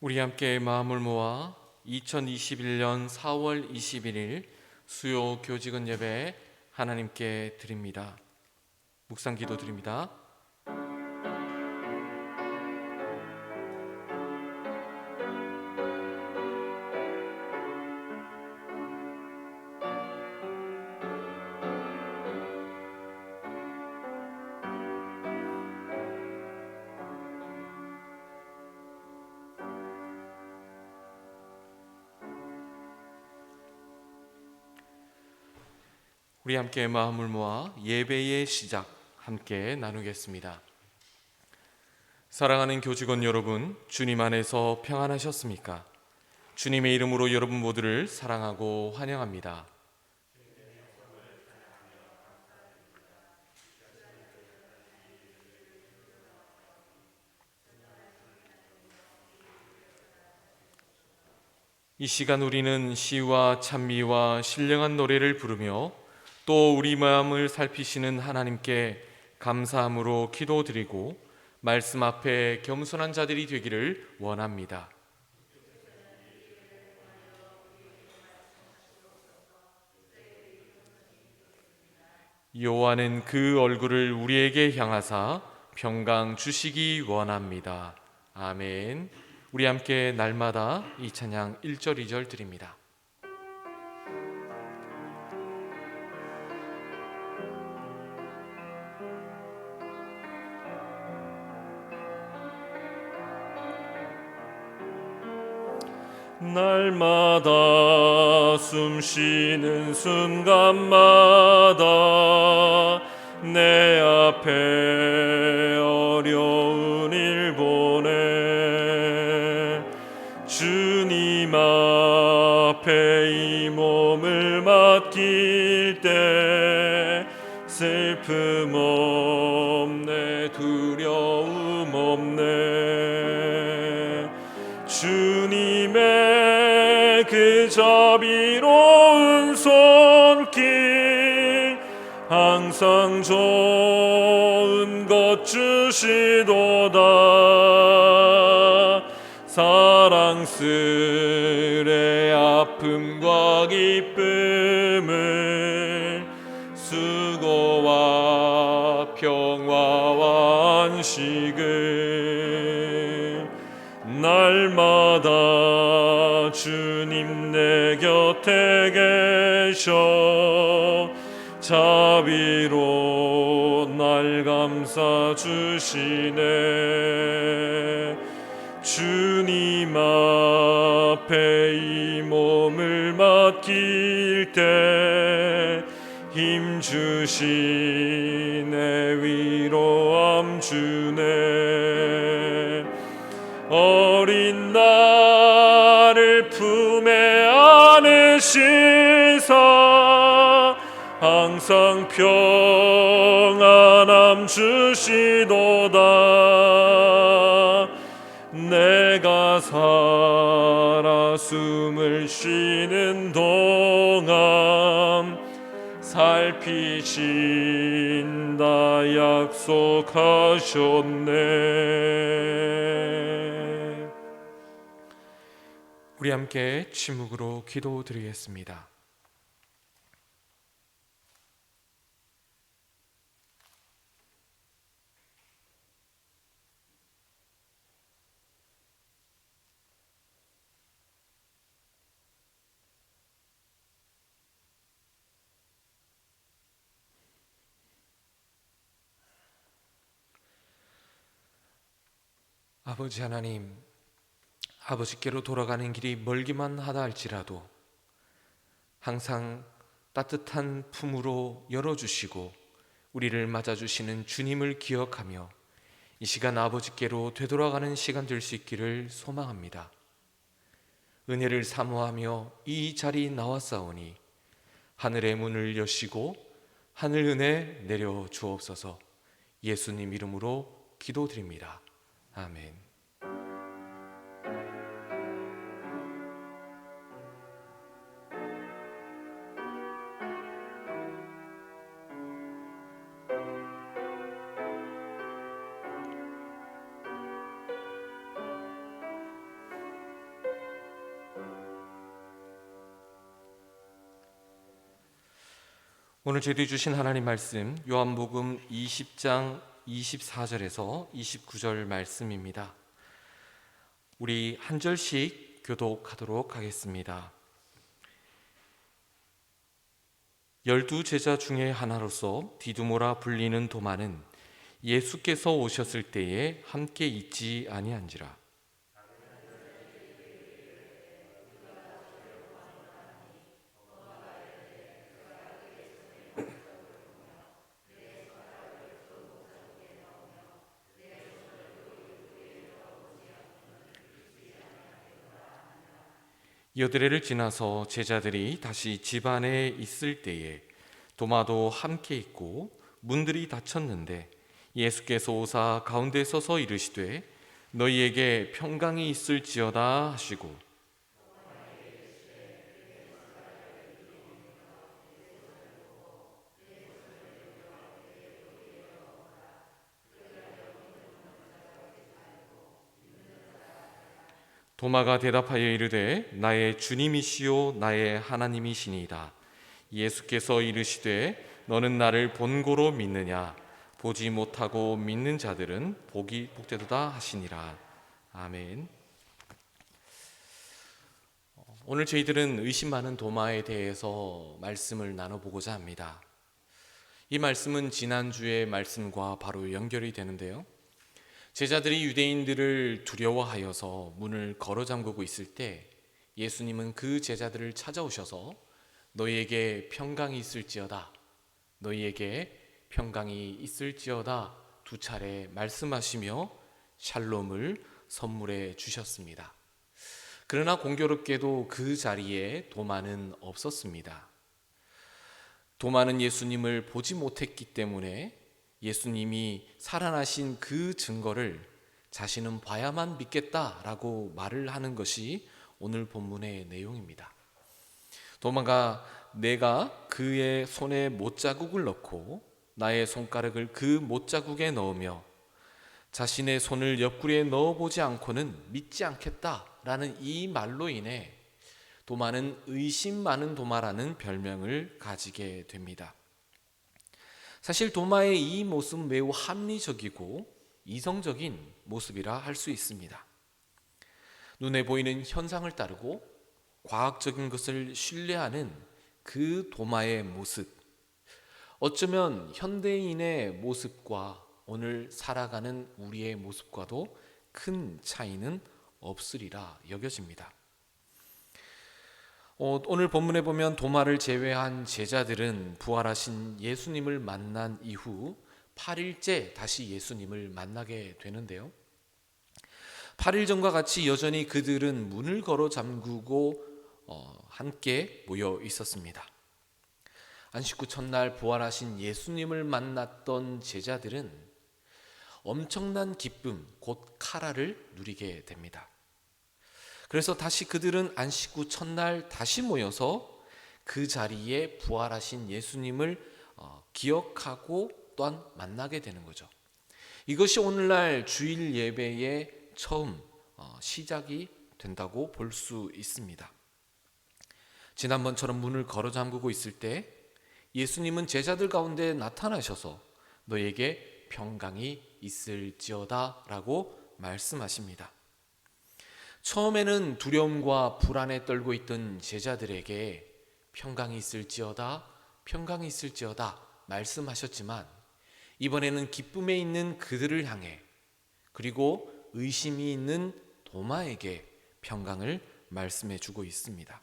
우리 함께 마음을 모아 2021년 4월 21일 수요 교직은 예배 하나님께 드립니다. 묵상 기도 드립니다. 우리 함께 마음을 모아 예배의 시작 함께 나누겠습니다. 사랑하는 교직원 여러분, 주님 안에서 평안하셨습니까? 주님의 이름으로 여러분 모두를 사랑하고 환영합니다. 이 시간 우리는 시와 찬미와 신령한 노래를 부르며 또 우리 마음을 살피시는 하나님께 감사함으로 기도드리고 말씀 앞에 겸손한 자들이 되기를 원합니다. 여호와는 그 얼굴을 우리에게 향하사 평강 주시기 원합니다. 아멘. 우리 함께 날마다 이 찬양 1절 2절 드립니다. 날마다 숨 쉬는 순간마다 내 앞에 어려운 일 보내. 주님 앞에 이 몸을 맡길 때 슬픔 없 주시도다. 사랑스레 아픔과 기쁨을 수고와 평화와 안식을 날마다 주님 내 곁에 계셔 자비로 날 감싸 주시네. 주님 앞에 이 몸을 맡길 때 힘 주시네. 위로함 주네. 어린 나를 품에 안으시사 항상 평안함 주시도다 내가 살아 숨을 쉬는 동안 살피신다 약속하셨네. 우리 함께 침묵으로 기도드리겠습니다. 아버지 하나님, 아버지께로 돌아가는 길이 멀기만 하다 할지라도 항상 따뜻한 품으로 열어주시고 우리를 맞아주시는 주님을 기억하며 이 시간 아버지께로 되돌아가는 시간 될 수 있기를 소망합니다. 은혜를 사모하며 이 자리 나왔사오니 하늘의 문을 여시고 하늘 은혜 내려 주옵소서 예수님 이름으로 기도드립니다. 아멘. 오늘 저희들이 주신 하나님 말씀 요한복음 20장 24절에서 29절 말씀입니다. 우리 한 절씩 교독하도록 하겠습니다. 열두 제자 중에 하나로서 디두모라 불리는 도마는 예수께서 오셨을 때에 함께 있지 아니한지라. 여드레를 지나서 제자들이 다시 집 안에 있을 때에 도마도 함께 있고 문들이 닫혔는데 예수께서 오사 가운데 서서 이르시되 너희에게 평강이 있을지어다 하시고 도마가 대답하여 이르되 나의 주님이시요 나의 하나님이시니이다. 예수께서 이르시되 너는 나를 본고로 믿느냐 보지 못하고 믿는 자들은 복이 복되도다 하시니라. 아멘. 오늘 저희들은 의심 많은 도마에 대해서 말씀을 나눠보고자 합니다. 이 말씀은 지난주의 말씀과 바로 연결이 되는데요. 제자들이 유대인들을 두려워하여서 문을 걸어 잠그고 있을 때 예수님은 그 제자들을 찾아오셔서 너희에게 평강이 있을지어다. 너희에게 평강이 있을지어다. 두 차례 말씀하시며 샬롬을 선물해 주셨습니다. 그러나 공교롭게도 그 자리에 도마는 없었습니다. 도마는 예수님을 보지 못했기 때문에 예수님이 살아나신 그 증거를 자신은 봐야만 믿겠다라고 말을 하는 것이 오늘 본문의 내용입니다. 도마가 내가 그의 손에 못자국을 넣고 나의 손가락을 그 못자국에 넣으며 자신의 손을 옆구리에 넣어보지 않고는 믿지 않겠다라는 이 말로 인해 도마는 의심 많은 도마라는 별명을 가지게 됩니다. 사실 도마의 이 모습 매우 합리적이고 이성적인 모습이라 할 수 있습니다. 눈에 보이는 현상을 따르고 과학적인 것을 신뢰하는 그 도마의 모습. 어쩌면 현대인의 모습과 오늘 살아가는 우리의 모습과도 큰 차이는 없으리라 여겨집니다. 어, 오늘 본문에 보면 도마를 제외한 제자들은 부활하신 예수님을 만난 이후 8일째 다시 예수님을 만나게 되는데요. 8일 전과 같이 여전히 그들은 문을 걸어 잠그고 어, 함께 모여 있었습니다. 안식 후 첫날 부활하신 예수님을 만났던 제자들은 엄청난 기쁨, 곧 카라를 누리게 됩니다. 그래서 다시 그들은 안식 후 첫날 다시 모여서 그 자리에 부활하신 예수님을 어, 기억하고 또한 만나게 되는 거죠. 이것이 오늘날 주일 예배의 처음 어, 시작이 된다고 볼 수 있습니다. 지난번처럼 문을 걸어 잠그고 있을 때 예수님은 제자들 가운데 나타나셔서 너에게 평강이 있을지어다라고 말씀하십니다. 처음에는 두려움과 불안에 떨고 있던 제자들에게 평강이 있을지어다, 평강이 있을지어다 말씀하셨지만 이번에는 기쁨에 있는 그들을 향해 그리고 의심이 있는 도마에게 평강을 말씀해 주고 있습니다.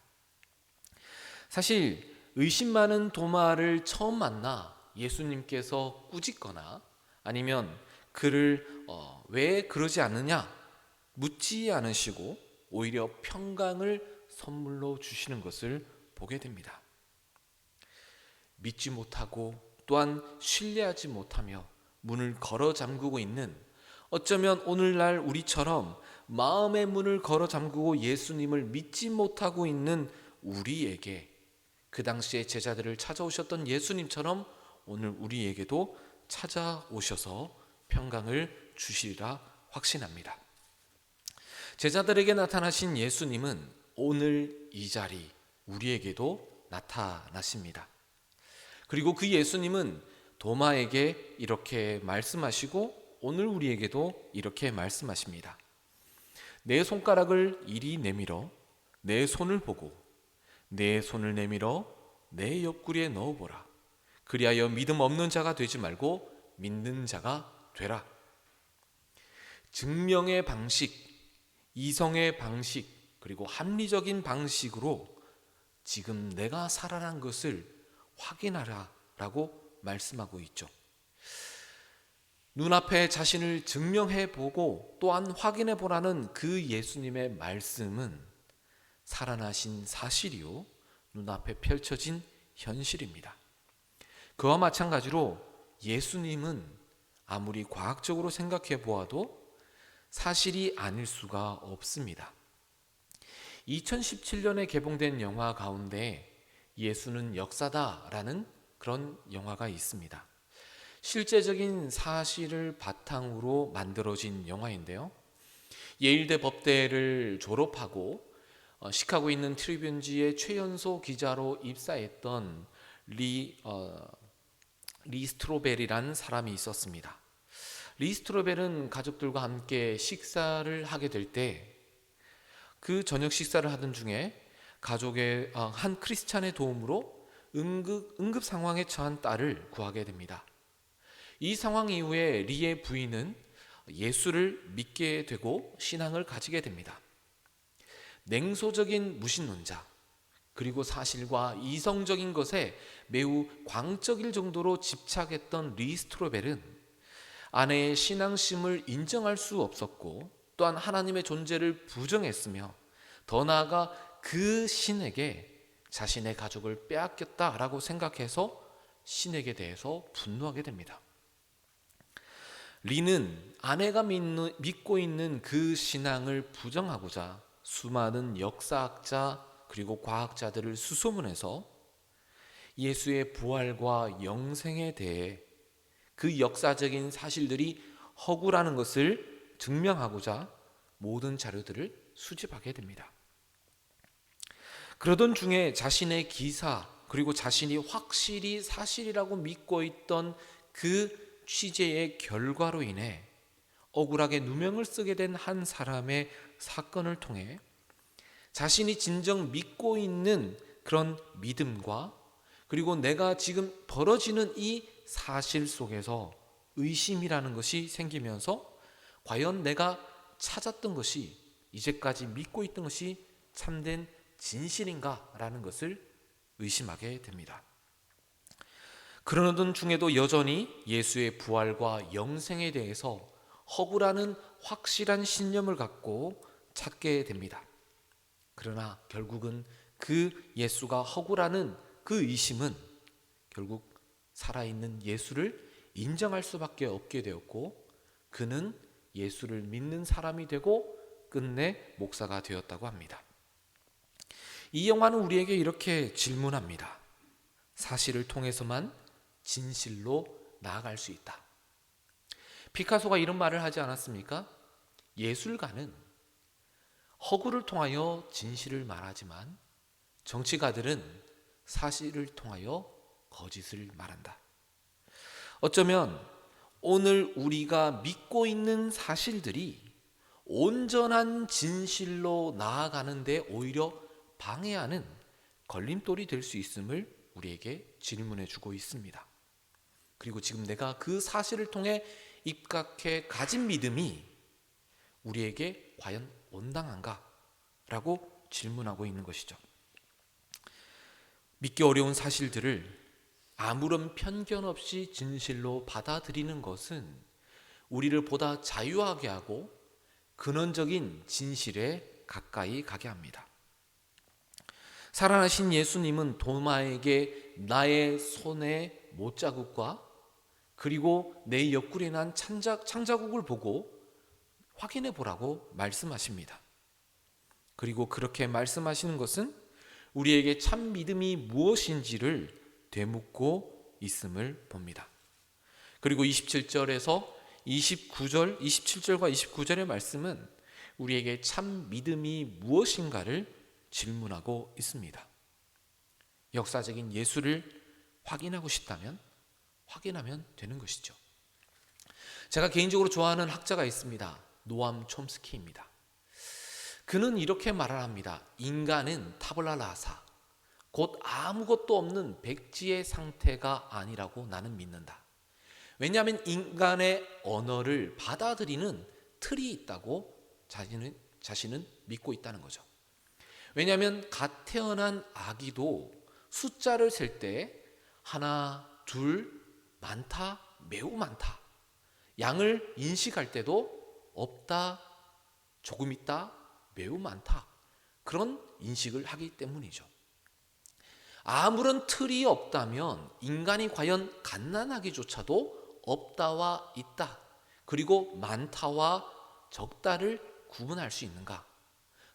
사실 의심 많은 도마를 처음 만나 예수님께서 꾸짖거나 아니면 그를 어, 왜 그러지 않느냐 묻지 않으시고 오히려 평강을 선물로 주시는 것을 보게 됩니다. 믿지 못하고 또한 신뢰하지 못하며 문을 걸어 잠그고 있는 어쩌면 오늘날 우리처럼 마음의 문을 걸어 잠그고 예수님을 믿지 못하고 있는 우리에게 그 당시에 제자들을 찾아오셨던 예수님처럼 오늘 우리에게도 찾아오셔서 평강을 주시리라 확신합니다. 제자들에게 나타나신 예수님은 오늘 이 자리 우리에게도 나타나십니다. 그리고 그 예수님은 도마에게 이렇게 말씀하시고 오늘 우리에게도 이렇게 말씀하십니다. 내 손가락을 이리 내밀어 내 손을 보고 내 손을 내밀어 내 옆구리에 넣어보라. 그리하여 믿음 없는 자가 되지 말고 믿는 자가 되라. 증명의 방식, 이성의 방식, 그리고 합리적인 방식으로 지금 내가 살아난 것을 확인하라라고 말씀하고 있죠. 눈앞에 자신을 증명해 보고 또한 확인해 보라는 그 예수님의 말씀은 살아나신 사실이요. 눈앞에 펼쳐진 현실입니다. 그와 마찬가지로 예수님은 아무리 과학적으로 생각해 보아도 사실이 아닐 수가 없습니다. 2017년에 개봉된 영화 가운데 예수는 역사다라는 그런 영화가 있습니다. 실제적인 사실을 바탕으로 만들어진 영화인데요. 예일대 법대를 졸업하고 어, 시카고에 있는 트리뷴지의 최연소 기자로 입사했던 리, 어, 리 스트로벨이라는 사람이 있었습니다. 리스트로벨은 가족들과 함께 식사를 하게 될 때 그 저녁 식사를 하던 중에 가족의 어, 한 크리스찬의 도움으로 응급, 응급 상황에 처한 딸을 구하게 됩니다. 이 상황 이후에 리의 부인은 예수를 믿게 되고 신앙을 가지게 됩니다. 냉소적인 무신론자, 그리고 사실과 이성적인 것에 매우 광적일 정도로 집착했던 리스트로벨은 아내의 신앙심을 인정할 수 없었고 또한 하나님의 존재를 부정했으며 더 나아가 그 신에게 자신의 가족을 빼앗겼다라고 생각해서 신에게 대해서 분노하게 됩니다. 리는 아내가 믿는, 믿고 있는 그 신앙을 부정하고자 수많은 역사학자 그리고 과학자들을 수소문해서 예수의 부활과 영생에 대해 그 역사적인 사실들이 허구라는 것을 증명하고자 모든 자료들을 수집하게 됩니다. 그러던 중에 자신의 기사 그리고 자신이 확실히 사실이라고 믿고 있던 그 취재의 결과로 인해 억울하게 누명을 쓰게 된 한 사람의 사건을 통해 자신이 진정 믿고 있는 그런 믿음과 그리고 내가 지금 벌어지는 이 사실 속에서 의심이라는 것이 생기면서 과연 내가 찾았던 것이 이제까지 믿고 있던 것이 참된 진실인가라는 것을 의심하게 됩니다. 그러던 중에도 여전히 예수의 부활과 영생에 대해서 허구라는 확실한 신념을 갖고 찾게 됩니다. 그러나 결국은 그 예수가 허구라는 그 의심은 결국 살아있는 예수를 인정할 수밖에 없게 되었고 그는 예수를 믿는 사람이 되고 끝내 목사가 되었다고 합니다. 이 영화는 우리에게 이렇게 질문합니다. 사실을 통해서만 진실로 나아갈 수 있다. 피카소가 이런 말을 하지 않았습니까? 예술가는 허구를 통하여 진실을 말하지만 정치가들은 사실을 통하여 거짓을 말한다. 어쩌면 오늘 우리가 믿고 있는 사실들이 온전한 진실로 나아가는데 오히려 방해하는 걸림돌이 될 수 있음을 우리에게 질문해 주고 있습니다. 그리고 지금 내가 그 사실을 통해 입각해 가진 믿음이 우리에게 과연 온당한가? 라고 질문하고 있는 것이죠. 믿기 어려운 사실들을 아무런 편견 없이 진실로 받아들이는 것은 우리를 보다 자유하게 하고 근원적인 진실에 가까이 가게 합니다. 살아나신 예수님은 도마에게 나의 손에 못자국과 그리고 내 옆구리에 난 창자, 창자국을 보고 확인해 보라고 말씀하십니다. 그리고 그렇게 말씀하시는 것은 우리에게 참 믿음이 무엇인지를 되묻고 있음을 봅니다. 그리고 27절에서 29절, 27절과 29절의 말씀은 우리에게 참 믿음이 무엇인가를 질문하고 있습니다. 역사적인 예수를 확인하고 싶다면 확인하면 되는 것이죠. 제가 개인적으로 좋아하는 학자가 있습니다. 노암 촘스키입니다. 그는 이렇게 말을 합니다. 인간은 타블라 라사, 곧 아무것도 없는 백지의 상태가 아니라고 나는 믿는다. 왜냐하면 인간의 언어를 받아들이는 틀이 있다고 자신은, 자신은 믿고 있다는 거죠. 왜냐하면 갓 태어난 아기도 숫자를 셀 때 하나, 둘, 많다, 매우 많다. 양을 인식할 때도 없다, 조금 있다, 매우 많다. 그런 인식을 하기 때문이죠. 아무런 틀이 없다면 인간이 과연 갓난아기조차도 없다와 있다, 그리고 많다와 적다를 구분할 수 있는가?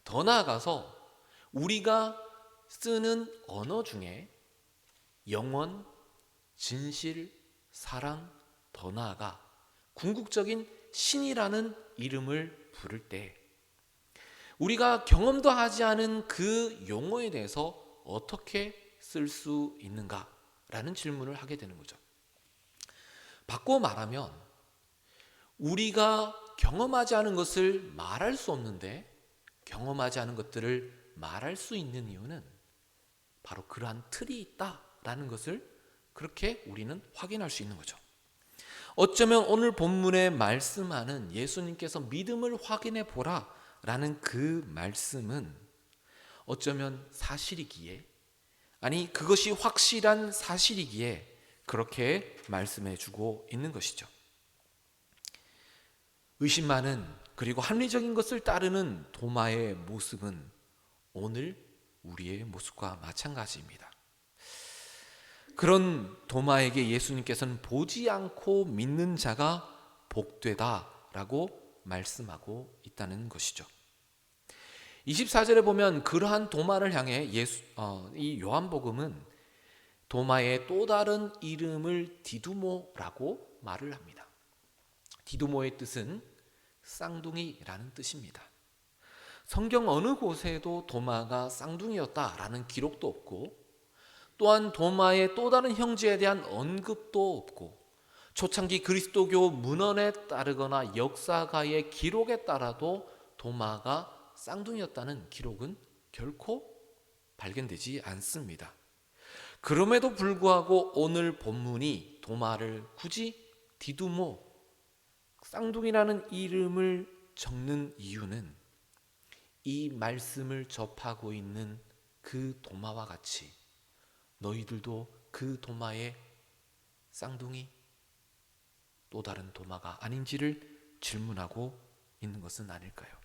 더 나아가서 우리가 쓰는 언어 중에 영원, 진실, 사랑, 더 나아가 궁극적인 신이라는 이름을 부를 때 우리가 경험도 하지 않은 그 용어에 대해서 어떻게 쓸 수 있는가 라는 질문을 하게 되는 거죠. 바꿔 말하면 우리가 경험하지 않은 것을 말할 수 없는데 경험하지 않은 것들을 말할 수 있는 이유는 바로 그러한 틀이 있다라는 것을 그렇게 우리는 확인할 수 있는 거죠. 어쩌면 오늘 본문에 말씀하는 예수님께서 믿음을 확인해 보라 라는 그 말씀은 어쩌면 사실이기에 아니 그것이 확실한 사실이기에 그렇게 말씀해 주고 있는 것이죠. 의심 많은 그리고 합리적인 것을 따르는 도마의 모습은 오늘 우리의 모습과 마찬가지입니다. 그런 도마에게 예수님께서는 보지 않고 믿는 자가 복되다라고 말씀하고 있다는 것이죠. 24절에 보면 그러한 도마를 향해 예수 어, 이 요한복음은 도마의 또 다른 이름을 디두모라고 말을 합니다. 디두모의 뜻은 쌍둥이라는 뜻입니다. 성경 어느 곳에도 도마가 쌍둥이였다라는 기록도 없고 또한 도마의 또 다른 형제에 대한 언급도 없고 초창기 그리스도교 문헌에 따르거나 역사가의 기록에 따라도 도마가 쌍둥이였다는 기록은 결코 발견되지 않습니다. 그럼에도 불구하고 오늘 본문이 도마를 굳이 디두모 쌍둥이라는 이름을 적는 이유는 이 말씀을 접하고 있는 그 도마와 같이 너희들도 그 도마의 쌍둥이 또 다른 도마가 아닌지를 질문하고 있는 것은 아닐까요?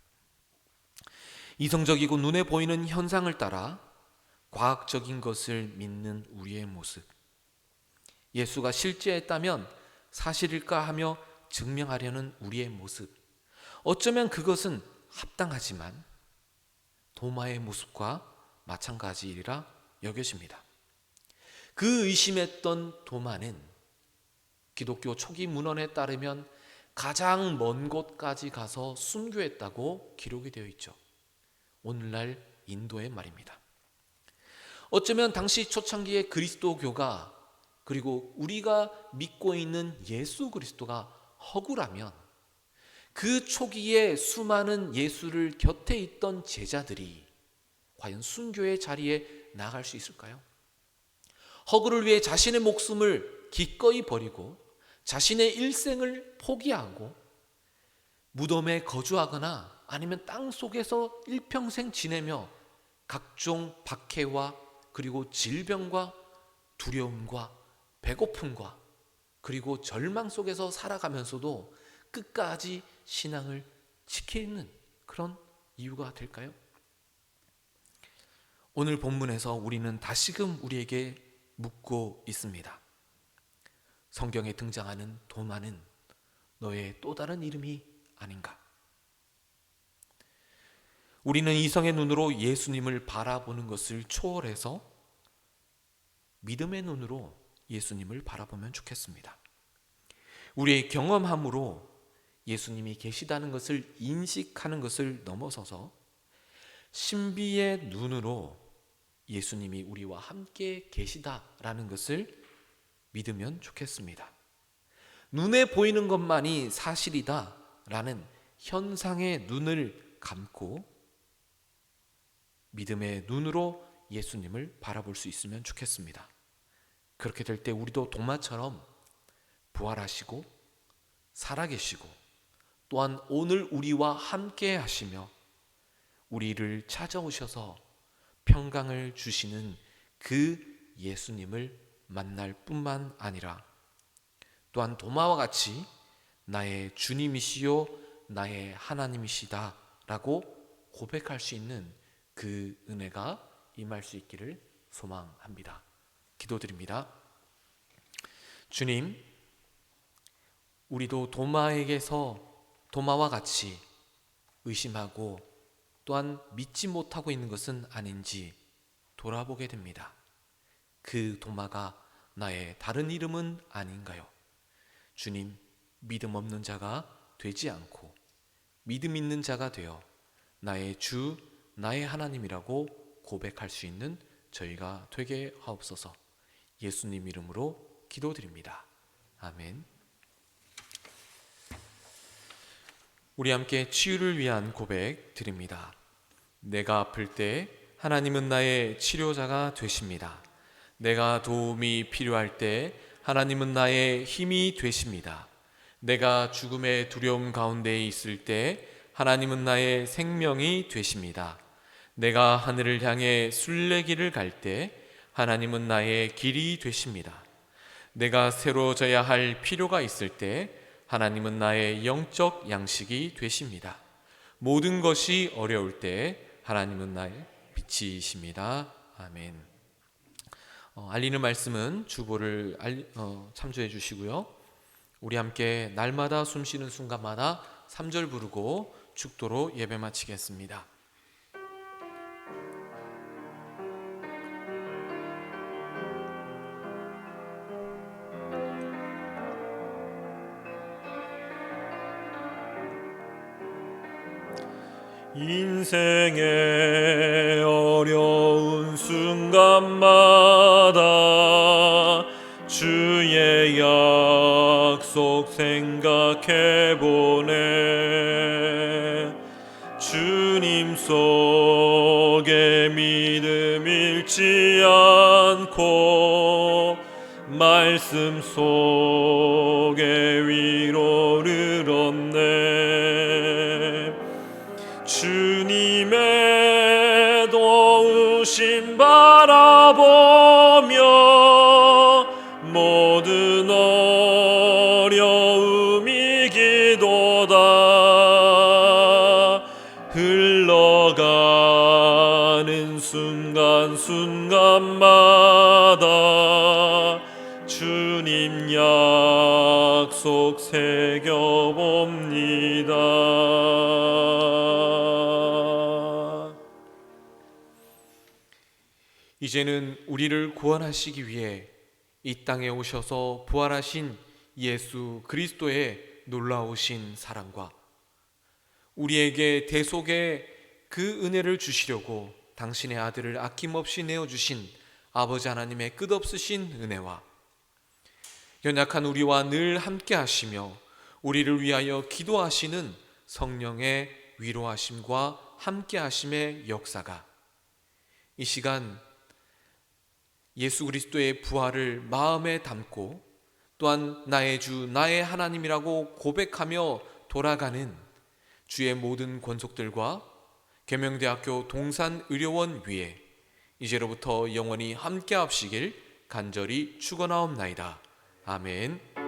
이성적이고 눈에 보이는 현상을 따라 과학적인 것을 믿는 우리의 모습. 예수가 실제했다면 사실일까 하며 증명하려는 우리의 모습. 어쩌면 그것은 합당하지만 도마의 모습과 마찬가지이라 여겨집니다. 그 의심했던 도마는 기독교 초기 문헌에 따르면 가장 먼 곳까지 가서 순교했다고 기록이 되어 있죠. 오늘날 인도의 말입니다. 어쩌면 당시 초창기의 그리스도교가 그리고 우리가 믿고 있는 예수 그리스도가 허구라면 그 초기에 수많은 예수를 곁에 있던 제자들이 과연 순교의 자리에 나갈 수 있을까요? 허구를 위해 자신의 목숨을 기꺼이 버리고 자신의 일생을 포기하고 무덤에 거주하거나 아니면 땅 속에서 일평생 지내며 각종 박해와 그리고 질병과 두려움과 배고픔과 그리고 절망 속에서 살아가면서도 끝까지 신앙을 지키는 그런 이유가 될까요? 오늘 본문에서 우리는 다시금 우리에게 묻고 있습니다. 성경에 등장하는 도마는 너의 또 다른 이름이 아닌가? 우리는 이성의 눈으로 예수님을 바라보는 것을 초월해서 믿음의 눈으로 예수님을 바라보면 좋겠습니다. 우리의 경험함으로 예수님이 계시다는 것을 인식하는 것을 넘어서서 신비의 눈으로 예수님이 우리와 함께 계시다라는 것을 믿으면 좋겠습니다. 눈에 보이는 것만이 사실이다 라는 현상의 눈을 감고 믿음의 눈으로 예수님을 바라볼 수 있으면 좋겠습니다. 그렇게 될 때 우리도 동마처럼 부활하시고 살아계시고 또한 오늘 우리와 함께 하시며 우리를 찾아오셔서 평강을 주시는 그 예수님을 만날 뿐만 아니라 또한 도마와 같이 나의 주님이시요 나의 하나님이시다라고 고백할 수 있는 그 은혜가 임할 수 있기를 소망합니다. 기도드립니다. 주님, 우리도 도마에게서 도마와 같이 의심하고 또한 믿지 못하고 있는 것은 아닌지 돌아보게 됩니다. 그 도마가 나의 다른 이름은 아닌가요? 주님, 믿음 없는 자가 되지 않고 믿음 있는 자가 되어 나의 주, 나의 하나님이라고 고백할 수 있는 저희가 되게 하옵소서. 예수님 이름으로 기도드립니다. 아멘. 우리 함께 치유를 위한 고백 드립니다. 내가 아플 때 하나님은 나의 치료자가 되십니다. 내가 도움이 필요할 때 하나님은 나의 힘이 되십니다. 내가 죽음의 두려움 가운데 있을 때 하나님은 나의 생명이 되십니다. 내가 하늘을 향해 순례길을 갈 때 하나님은 나의 길이 되십니다. 내가 새로져야 할 필요가 있을 때 하나님은 나의 영적 양식이 되십니다. 모든 것이 어려울 때 하나님은 나의 빛이십니다. 아멘. 어, 알리는 말씀은 주보를 알, 어, 참조해 주시고요. 우리 함께 날마다 숨 쉬는 순간마다 3절 부르고 축도로 예배 마치겠습니다. 인생의 어려운 순간마 생각해 보네. 주님 속에 믿음 잃지 않고 말씀 속에 위 흘러가는 순간순간마다 주님 약속 새겨봅니다. 이제는 우리를 구원하시기 위해 이 땅에 오셔서 부활하신 예수 그리스도의 놀라우신 사랑과 우리에게 대속의 그 은혜를 주시려고 당신의 아들을 아낌없이 내어주신 아버지 하나님의 끝없으신 은혜와 연약한 우리와 늘 함께 하시며 우리를 위하여 기도하시는 성령의 위로하심과 함께 하심의 역사가 이 시간 예수 그리스도의 부활을 마음에 담고 또한 나의 주, 나의 하나님이라고 고백하며 돌아가는 주의 모든 권속들과 계명대학교 동산의료원 위에 이제로부터 영원히 함께 합시길 간절히 축원하옵나이다. 아멘.